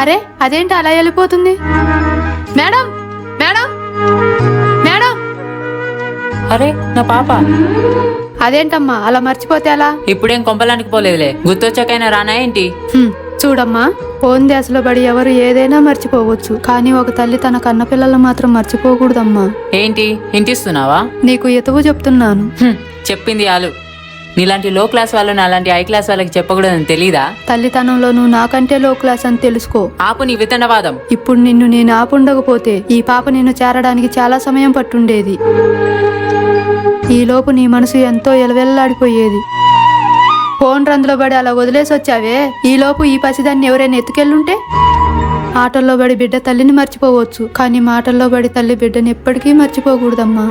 అదేంటి అలా వెళ్ళిపోతుంది? Madam madam madam. అరే నా పాప. అదేంటమ్మా అలా మర్చిపోతే అలా ఇప్పుడేం కొంపలానికి పోలేదులే. గుర్తొచ్చాకైనా రానా ఏంటి? హ్మ్, చూడమ్మా ఫోన్ దశలో పడి ఎవరు ఏదైనా మర్చిపోవచ్చు. కానీ ఒక తల్లి తన కన్న పిల్లలు మాత్రం మర్చిపోకూడదమ్మా. ఏంటి? ఇంటిస్తున్నావా నీకు ఎతువు చెప్తున్నాను. హ్మ్, చెప్పింది ఆలు. నీలాంటి లో క్లాస్ వాళ్ళని అలాంటి హై క్లాస్ వాళ్ళకి చెప్పకూడదని తెలీదా? తల్లితనంలో నువ్వు నాకంటే లో క్లాస్ అని తెలుసుకో. ఆపు నీ వితండవాదం. ఇప్పుడు నిన్ను నేను ఆపుండకపోతే ఈ పాప నిన్ను చేరడానికి చాలా సమయం పట్టుండేది. ఈలోపు నీ మనసు ఎంతో ఎలవెల్లాడిపోయేది. ఫోన్ రందులో పడి అలా వదిలేసి వచ్చావే? ఈలోపు ఈ పసిదాన్ని ఎవరైనా ఎత్తుకెళ్ళుంటే? ఆటల్లో పడి బిడ్డ తల్లిని మర్చిపోవచ్చు కానీ మాటల్లో పడి తల్లి బిడ్డని ఎప్పటికీ మర్చిపోకూడదమ్మా.